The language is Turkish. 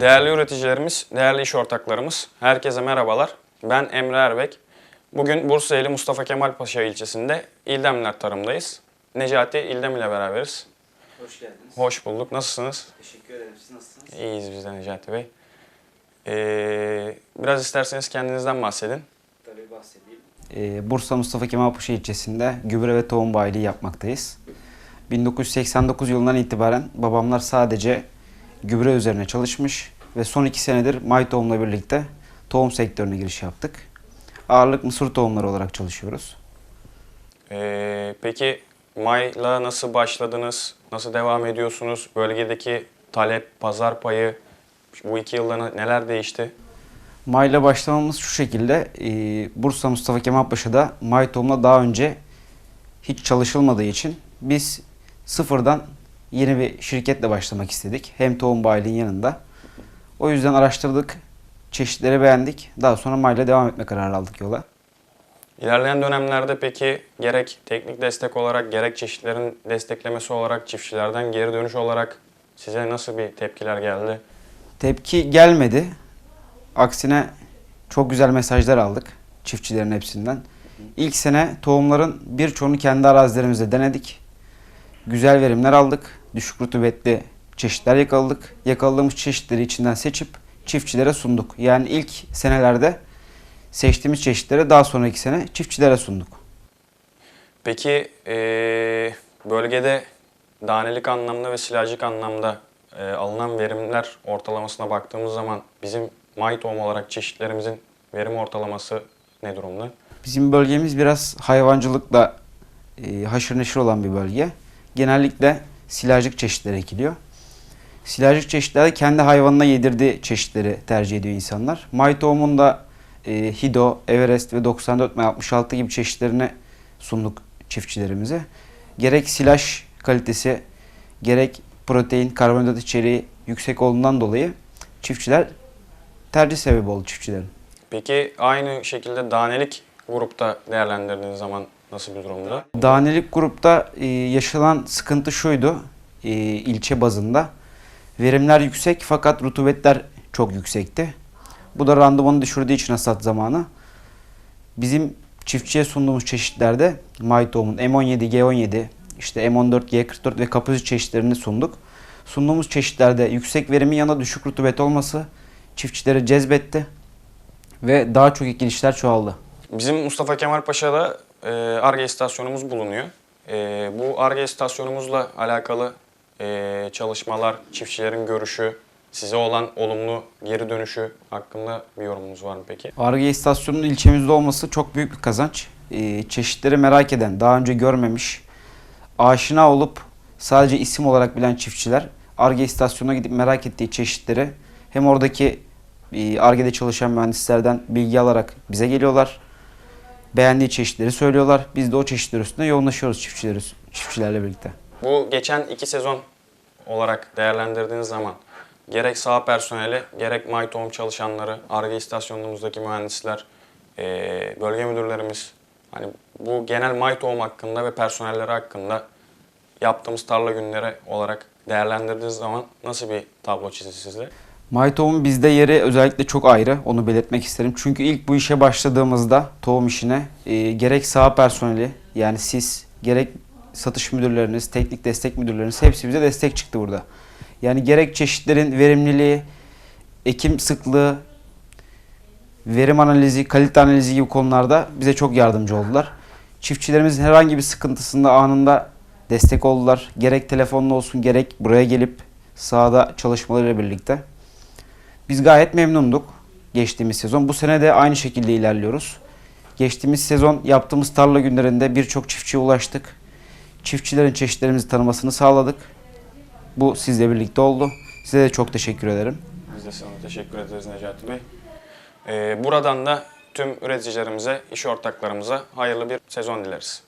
Değerli üreticilerimiz, değerli iş ortaklarımız, herkese merhabalar. Ben Emre Erbek. Bugün Bursaeli Mustafa Kemal Paşa ilçesinde İldemler Tarım'dayız. Necati İldem ile beraberiz. Hoş geldiniz. Hoş bulduk. Nasılsınız? Teşekkür ederim. Siz nasılsınız? İyiyiz biz de Necati Bey. Ee, biraz isterseniz kendinizden bahsedin. Tabii bahsedeyim. Ee, Bursa Mustafa Kemal Paşa ilçesinde gübre ve tohum bayiliği yapmaktayız. 1989 yılından itibaren babamlar sadece gübre üzerine çalışmış ve son iki senedir May Tohum'la birlikte tohum sektörüne giriş yaptık. Ağırlık mısır tohumları olarak çalışıyoruz. Ee, peki May'la nasıl başladınız? Nasıl devam ediyorsunuz? Bölgedeki talep, pazar payı bu iki yılda neler değişti? Mayla başlamamız şu şekilde. e, Bursa Mustafa Kemal Paşa'da May Tohum'la daha önce hiç çalışılmadığı için biz sıfırdan yeni bir şirketle başlamak istedik. Hem tohum bayiliğin yanında. O yüzden araştırdık. Çeşitleri beğendik. Daha sonra Mayla devam etme kararı aldık yola. İlerleyen dönemlerde peki gerek teknik destek olarak gerek çeşitlerin desteklemesi olarak çiftçilerden geri dönüş olarak size nasıl bir tepkiler geldi? Tepki gelmedi. Aksine çok güzel mesajlar aldık çiftçilerin hepsinden. İlk sene tohumların birçoğunu kendi arazilerimizde denedik. Güzel verimler aldık. Düşük rutubetli çeşitler yakaladık. Yakaladığımız çeşitleri içinden seçip çiftçilere sunduk. Yani ilk senelerde seçtiğimiz çeşitleri daha sonraki sene çiftçilere sunduk. Peki eee, bölgede danelik anlamda ve silajlık anlamda eee, alınan verimler ortalamasına baktığımız zaman bizim may tohum olarak çeşitlerimizin verim ortalaması ne durumda? Bizim bölgemiz biraz hayvancılıkla e, haşır neşir olan bir bölge. Genellikle silajlık çeşitleri ekiliyor. Silajlık çeşitlerde kendi hayvanına yedirdiği çeşitleri tercih ediyor insanlar. May tohumunda e, Hido, Everest ve 94 ve 66 gibi çeşitlerini sunduk çiftçilerimize. Gerek silaj kalitesi, gerek protein, karbonhidrat içeriği yüksek olduğundan dolayı çiftçiler tercih sebebi oldu çiftçilerin. Peki aynı şekilde danelik grupta değerlendirdiğiniz zaman nasıl bir durumda? Danelik grupta e, yaşanan sıkıntı şuydu e, ilçe bazında. Verimler yüksek fakat rutubetler çok yüksekti. Bu da randımanı düşürdüğü için hasat zamanı. Bizim çiftçiye sunduğumuz çeşitlerde May tohumun M17, G17, işte M14, G44 ve kapözü çeşitlerini sunduk. Sunduğumuz çeşitlerde yüksek verimin yanında düşük rutubet olması çiftçileri cezbetti ve daha çok ekilişler çoğaldı. Bizim Mustafa Kemal Paşa'da ARGE istasyonumuz bulunuyor. E, bu ARGE istasyonumuzla alakalı e, çalışmalar, çiftçilerin görüşü, size olan olumlu geri dönüşü hakkında bir yorumunuz var mı peki? Arge istasyonunun ilçemizde olması çok büyük bir kazanç. Ee, çeşitleri merak eden, daha önce görmemiş, aşina olup sadece isim olarak bilen çiftçiler Arge istasyonuna gidip merak ettiği çeşitleri hem oradaki e, Arge'de çalışan mühendislerden bilgi alarak bize geliyorlar. Beğendiği çeşitleri söylüyorlar. Biz de o çeşitler üstünde yoğunlaşıyoruz çiftçiler, çiftçilerle birlikte. Bu geçen iki sezon olarak değerlendirdiğiniz zaman gerek saha personeli, gerek May Tohum çalışanları, ARGE istasyonumuzdaki mühendisler, bölge müdürlerimiz, hani bu genel May Tohum hakkında ve personelleri hakkında yaptığımız tarla günleri olarak değerlendirdiğiniz zaman nasıl bir tablo çizdi sizde? May tohum bizde yeri özellikle çok ayrı. Onu belirtmek isterim. Çünkü ilk bu işe başladığımızda tohum işine e, gerek saha personeli yani siz gerek satış müdürleriniz, teknik destek müdürleriniz hepsi bize destek çıktı burada. Yani gerek çeşitlerin verimliliği, ekim sıklığı, verim analizi, kalite analizi gibi konularda bize çok yardımcı oldular. Çiftçilerimizin herhangi bir sıkıntısında anında destek oldular. Gerek telefonla olsun gerek buraya gelip sahada çalışmalarıyla birlikte. Biz gayet memnunduk geçtiğimiz sezon. Bu sene de aynı şekilde ilerliyoruz. Geçtiğimiz sezon yaptığımız tarla günlerinde birçok çiftçiye ulaştık. Çiftçilerin çeşitlerimizi tanımasını sağladık. Bu sizle birlikte oldu. Size de çok teşekkür ederim. Biz de sana teşekkür ederiz Necati Bey. Ee, buradan da tüm üreticilerimize, iş ortaklarımıza hayırlı bir sezon dileriz.